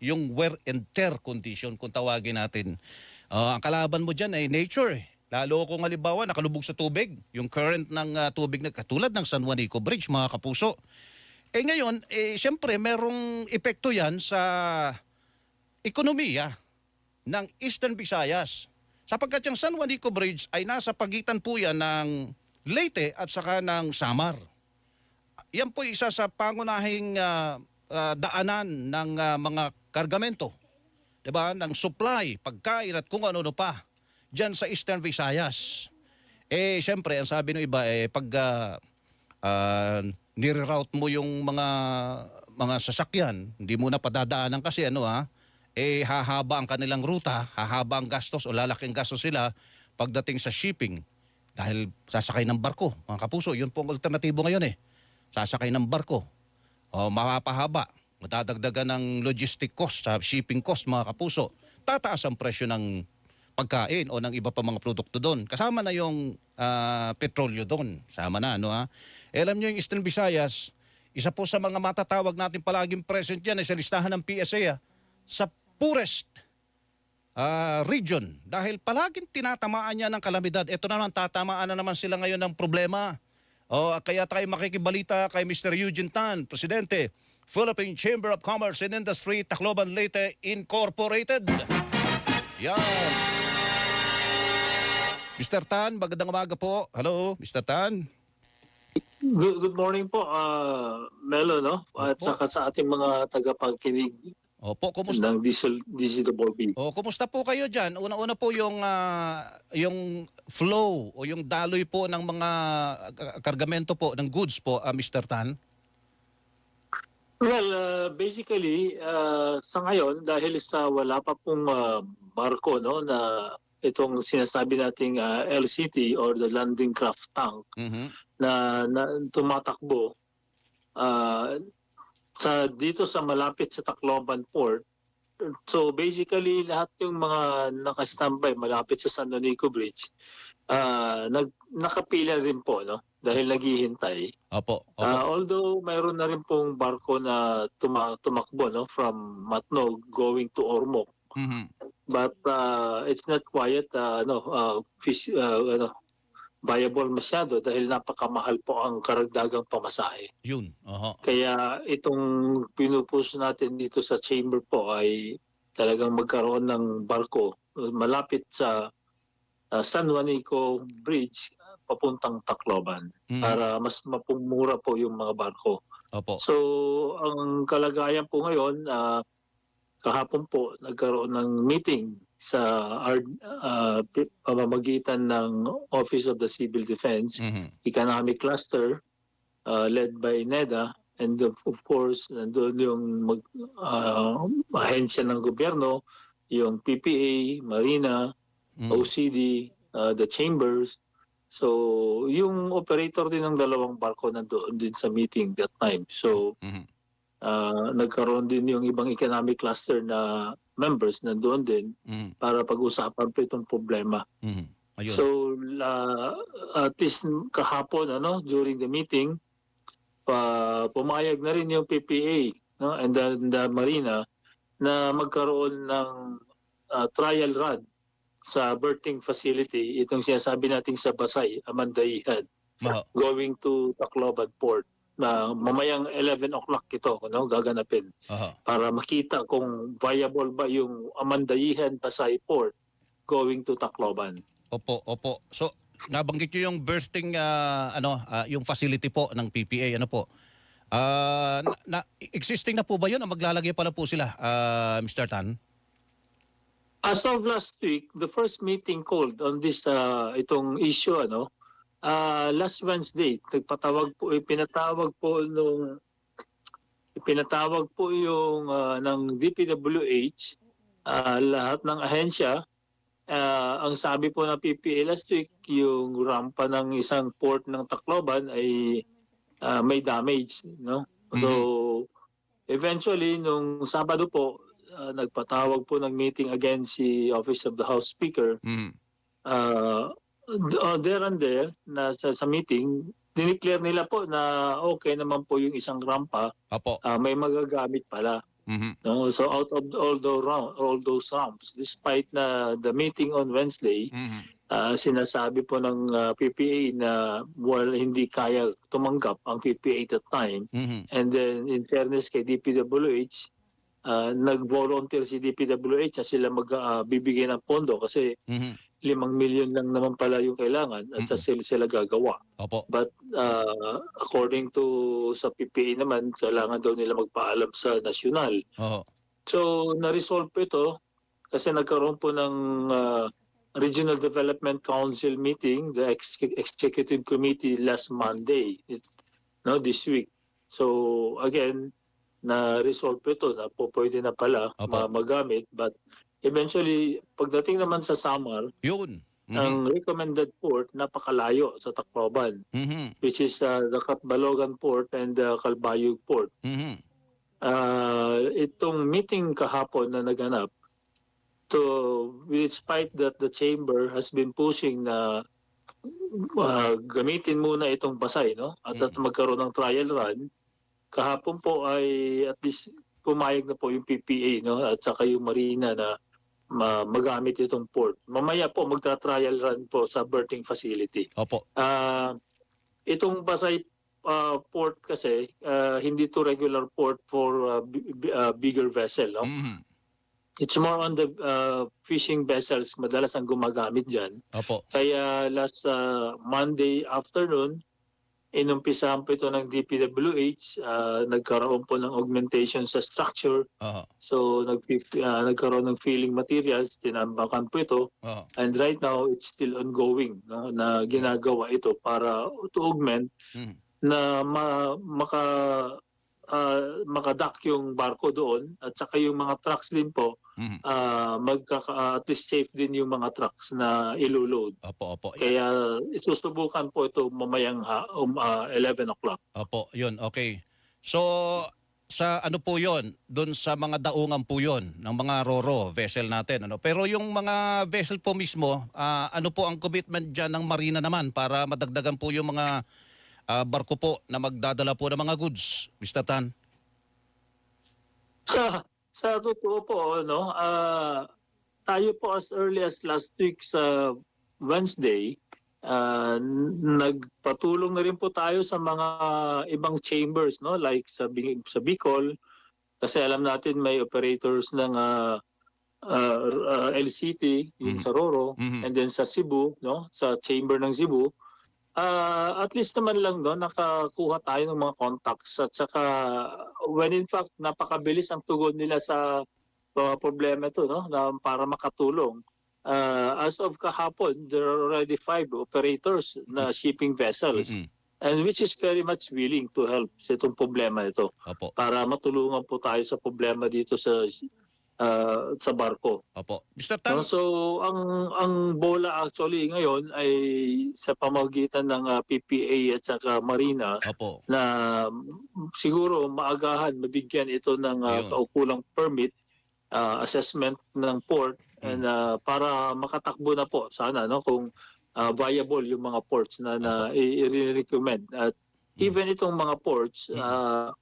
yung wear and tear condition kung tawagin natin. Ah, ang kalaban mo dyan ay nature. eh. Lalo kung halimbawa nakalubog sa tubig, yung current ng ah, tubig na katulad ng San Juanico Bridge, mga kapuso. Eh ngayon, eh, siyempre merong epekto yan sa ekonomiya ng Eastern Visayas. Sapagkat yung San Juanico Bridge ay nasa pagitan po yan ng Leyte at saka ng Samar. Yan po isa sa pangunahing ah, ah, daanan ng ah, mga kargamento. 'Di ba? Ng supply, pagkain at kung ano-ano pa diyan sa Eastern Visayas. Eh siyempre, ang sabi ng iba eh pag ah, ah, nireroute mo yung mga mga sasakyan, hindi mo na padadaanan kasi ano ha, eh hahaba ang kanilang ruta, hahaba ang gastos o lalaking gastos sila pagdating sa shipping. Dahil sasakay ng barko, mga kapuso, yun po ang alternatibo ngayon eh. Sasakay ng barko. O mapapahaba, madadagdagan ng logistic cost, shipping cost mga kapuso. Tataas ang presyo ng pagkain o ng iba pa mga produkto doon. Kasama na yung ah, petrolyo doon. Sama na, ano ha? Eh, alam nyo yung Eastern Visayas, isa po sa mga matatawag natin palaging present yan ay sa listahan ng PSA ah, sa poorest ah, region. Dahil palaging tinatamaan niya ng kalamidad. Ito na naman, tatamaan na naman sila ngayon ng problema. O, kaya tayo makikibalita kay Mr. Eugene Tan, Presidente, Philippine Chamber of Commerce and Industry, Tacloban Leyte Incorporated. Yan. Mr. Tan, magandang umaga po. Hello, Mr. Tan. Good, good morning po, uh, Melo, no? At Opo. saka sa ating mga tagapagkinig Opo, kumusta? ng Diesel, DCWB. O, kumusta po kayo diyan? Una-una po yung ah, yung flow o yung daloy po ng mga ka- kargamento po ng goods po, ah, Mr. Tan. Well, uh, basically, uh, sa ngayon, dahil sa wala pa pong uh, barko, no, na itong sinasabi nating uh, LCT or the Landing Craft Tank Mhm. na, na tumatakbo uh, sa dito sa malapit sa Tacloban Port. So basically lahat yung mga naka-standby malapit sa San Donico Bridge uh, nag nakapila rin po no dahil naghihintay. Opo. Opo. Uh, although mayroon na rin pong barko na tuma- tumakbo no from Matnog going to Ormoc Mhm. but uh, it's not quiet uh, no uh, phys- uh, ano viable masyado dahil napakamahal po ang karagdagang pamasahe. Yun. Oho. Kaya itong pinupuso natin dito sa chamber po ay talagang magkaroon ng barko uh, malapit sa uh, San Juanico Bridge papuntang Tacloban Mhm. para mas mapumura po yung mga barko. Opo. So ang kalagayan po ngayon uh, kahapon po nagkaroon ng meeting sa uh, pamamagitan ng Office of the Civil Defense Mhm. economic cluster uh, led by NEDA and of, of course nandoon yung mag, uh, ahensya ng gobyerno yung PPA, Marina, Mhm. OCD, uh, the chambers. So yung operator din ng dalawang barko nandoon din sa meeting that time. So Mhm. Uh, nagkaroon din yung ibang economic cluster na members nandoon din Mhm. para pag-usapan po itong problema. Mhm. Ayun. So, la, at least kahapon, ano, during the meeting, pa, pumayag na rin yung PPA no, and the, the Marina na magkaroon ng uh, trial run sa berthing facility, itong sinasabi natin sa Basay, Amandaihan, Maho. going to Tacloban Port na mamayang 11 o'clock ito no, gaganapin Oho. para makita kung viable ba yung Amandayihan Pasay Port going to Tacloban. Opo, opo. So, nabanggit niyo yung bursting ah, ano, ah, yung facility po ng PPA, ano po? Ah, na, na- existing na po ba 'yun o maglalagay pa lang po sila, ah, Mr. Tan? As of last week, the first meeting called on this uh, itong issue ano, uh, last Wednesday, nagpatawag po ipinatawag po nung ipinatawag po yung uh, ng DPWH uh, lahat ng ahensya Ah, ang sabi po ng PPA last week, yung rampa ng isang port ng Tacloban ay ah, may damage, no? So eventually nung Sabado po ah, nagpatawag po ng meeting again si Office of the House Speaker. Mhm. Uh, there and there na sa, sa meeting, dineclare nila po na okay naman po yung isang rampa, Opo. ah, may magagamit pala. Mhm. No? So out of all those round, all those rounds, despite na the meeting on Wednesday, Mhm. ah, sinasabi po ng ah, PPA na well, hindi kaya tumanggap ang PPA at time. Mhm. And then in fairness kay DPWH, ah, nag-volunteer si DPWH na sila magbibigay ng pondo kasi Mhm. Limang milyon lang naman pala yung kailangan at Mm-mm. sila, sila gagawa. Opo. But uh, according to sa PPA naman, kailangan daw nila magpaalam sa nasyonal. Oo. So na-resolve po ito kasi nagkaroon po ng uh, Regional Development Council meeting, the ex- Executive Committee last Monday, it, no, this week. So again, na-resolve po ito na po pwede na pala Opo. ma- magamit but eventually pagdating naman sa summer, Yun. Mhm. ang recommended port napakalayo sa Tacloban Mhm. which is uh, the Catbalogan port and the Calbayog port. Mhm. Uh, itong meeting kahapon na naganap to despite that the chamber has been pushing na uh, gamitin muna itong basay no at at magkaroon ng trial run kahapon po ay at least pumayag na po yung PPA no at saka yung marina na ma- magamit itong port. Mamaya po magta-trial run po sa berthing facility. Opo. Ah, itong Pasay ah, port kasi ah, hindi to regular port for bi- ah, bigger vessel no. Mhm. It's more on the ah, fishing vessels madalas ang gumagamit diyan. Opo. Kaya last ah, Monday afternoon inumpisahan po ito ng DPWH ah, nagkaroon po ng augmentation sa structure Oo. so nag ah, nagkaroon ng filling materials tinambakan po ito Oo. and right now it's still ongoing no, na ginagawa ito para to augment Mhm. na ma, maka ah, makadak yung barko doon at saka yung mga trucks din po Mhm. ah, magkaka at least safe din yung mga trucks na iloload Opo, opo. kaya isusubukan po ito mamayang ha, um, ah, 11 o'clock Opo, yun, okay. So, sa ano po yon doon sa mga daungan po yon ng mga roro vessel natin ano pero yung mga vessel po mismo ah, ano po ang commitment diyan ng marina naman para madagdagan po yung mga ah, barko po na magdadala po ng mga goods Mr. Tan sa sa totoo po no ah, tayo po as early as last week sa Wednesday n- nagpatulong na rin po tayo sa mga ibang chambers no like sa sa Bicol kasi alam natin may operators ng ah, ah, ah, LCT yung Mhm. sa Roro Mhm. and then sa Cebu no sa chamber ng Cebu Ah, at least naman lang no nakakuha tayo ng mga contacts at saka when in fact napakabilis ang tugon nila sa mga problema ito no na para makatulong. Ah, as of kahapon there are already five operators na shipping vessels Mhm. and which is very much willing to help sa itong problema ito Opo, para matulungan po tayo sa problema dito sa ah, sa barko. opo. Mr. Tan, No, so ang ang bola actually ngayon ay sa pamamagitan ng ah, PPA at saka Marina opo. na mm, siguro maagahan mabigyan ito ng ah, Ayun. kaukulang permit ah, assessment ng port Hmm. and ah, para makatakbo na po sana no kung ah, viable yung mga ports na na i-recommend at Hmm. even itong mga ports Hmm.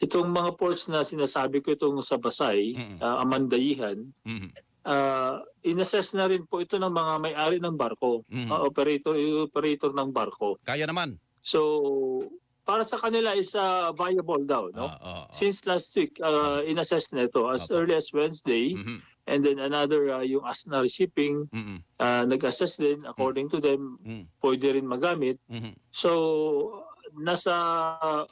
Itong mga ports na sinasabi ko itong sa Basay Mm. ah, Amandayihan Mhm. uh, inassess na rin po ito ng mga may-ari ng barko, Mhm. uh, operator operator ng barko. Kaya naman. So para sa kanila is uh, viable daw, no? Ah, ah, ah. Since last week uh, inassess na ito as Apo. early as Wednesday Mhm. and then another uh, yung Asnar Shipping uh, nag-assess din according to them Mhm. pwede rin magamit. Mhm. So nasa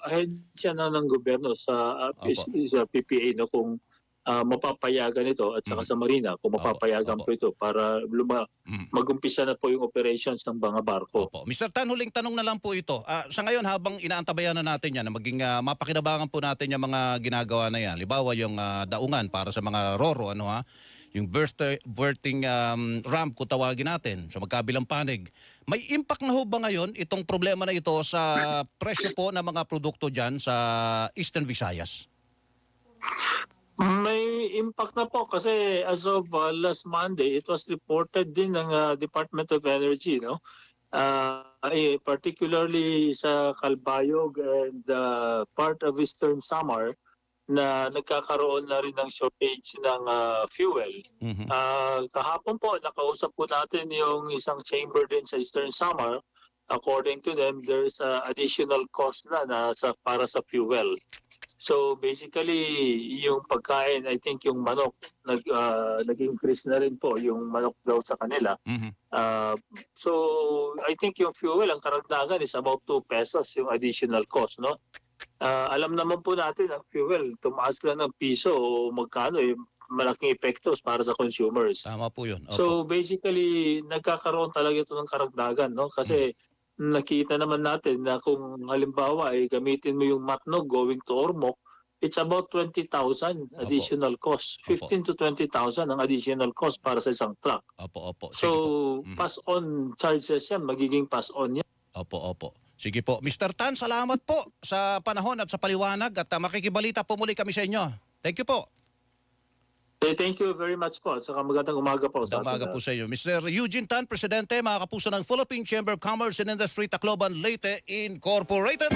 ahensya na ng gobyerno sa uh, Apo. sa PPA no kung uh, mapapayagan ito at saka Mhm. sa Marina kung mapapayagan apo. po ito para luma, Mhm. magumpisa na po yung operations ng mga barko. Opo. Mr. Tan, huling tanong na lang po ito. Ah, sa ngayon, habang inaantabayan na natin yan, na maging ah, mapakinabangan po natin yung mga ginagawa na yan. Libawa yung ah, daungan para sa mga roro, ano ha? Yung birthing um, ramp kung tawagin natin. So magkabilang panig. May impact na ho ba ngayon itong problema na ito sa presyo po ng mga produkto dyan sa Eastern Visayas? May impact na po kasi as of uh, last Monday, it was reported din ng uh, Department of Energy, no? Uh, eh, particularly sa Calbayog and uh, part of Eastern Samar, na nagkakaroon na rin ng shortage ng ah, fuel. Mhm. Ah, kahapon po, nakausap po natin yung isang chamber din sa Eastern Samar. According to them, there's a additional cost na, na sa, para sa fuel. So basically, yung pagkain, I think yung manok, nag, ah, nag-increase na rin po yung manok daw sa kanila. Mhm. Uh, so I think yung fuel ang karagdagan is about 2 pesos yung additional cost no. Uh, alam naman po natin ang fuel tumaas lang ng piso o magkano eh malaking epektos para sa consumers. Tama po 'yun. Opo. So basically nagkakaroon talaga ito ng karagdagan no kasi nakita naman natin na kung halimbawa ay gamitin mo yung matnog going to Ormoc it's about 20,000 additional cost. Opo. 15 to 20,000 ang additional cost para sa isang truck. opo, opo. Sige So, po. Mhm. pass-on charges yan, magiging pass-on yan. Opo, opo. Sige po. Mr. Tan, salamat po sa panahon at sa paliwanag at uh, makikibalita po muli kami sa inyo. Thank you po. Thank you very much po. At saka magandang umaga po. sa Umaga po sa inyo. Mr. Eugene Tan, Presidente, mga kapuso ng Philippine Chamber of Commerce and Industry Tacloban Leyte Incorporated.